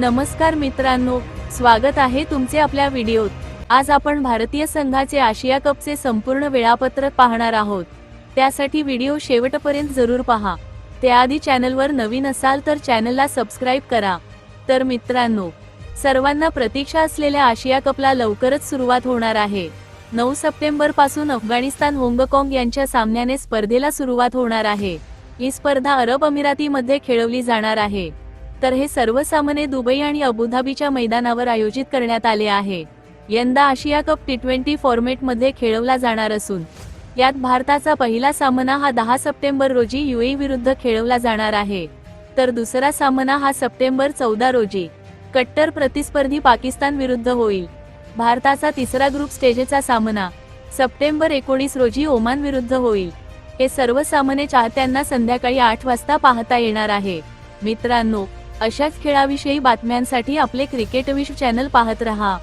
नमस्कार मित्रांनो स्वागत आहे तुमचे आपल्या व्हिडिओत. आज आपण भारतीय संघाचे आशिया कपचे संपूर्ण वेळापत्रक पाहणार आहोत. त्यासाठी व्हिडिओ शेवटपर्यंत जरूर पहा. त्याआधी चॅनलवर नवीन असाल तर चॅनलला सबस्क्राईब करा. तर मित्रांनो सर्वांना प्रतीक्षा असलेल्या आशिया कपला लवकरच सुरुवात होणार आहे. नऊ सप्टेंबरपासून अफगाणिस्तान होंगकाँग यांच्या सामन्याने स्पर्धेला सुरुवात होणार आहे. ही स्पर्धा अरब अमिरातीमध्ये खेळवली जाणार आहे. तर हे सर्व सामने दुबई आणि अबुधाबीच्या मैदानावर आयोजित करण्यात आले आहे. यंदा आशिया कप टी ट्वेंटी फॉर्मेटमध्ये खेळवला जाणार असून यात भारताचा पहिला सामना हा दहा सप्टेंबर रोजी युए विरुद्ध खेळवला जाणार आहे. तर दुसरा सामना हा सप्टेंबर चौदा रोजी कट्टर प्रतिस्पर्धी पाकिस्तान विरुद्ध होईल. भारताचा तिसरा ग्रुप स्टेजचा सामना सप्टेंबर एकोणीस रोजी ओमान विरुद्ध होईल. हे सर्व सामने चाहत्यांना संध्याकाळी आठ वाजता पाहता येणार आहे. मित्रांनो अशाच खेळाविषयी बातम्यांसाठी आपले क्रिकेट विश चॅनल पाहत रहा.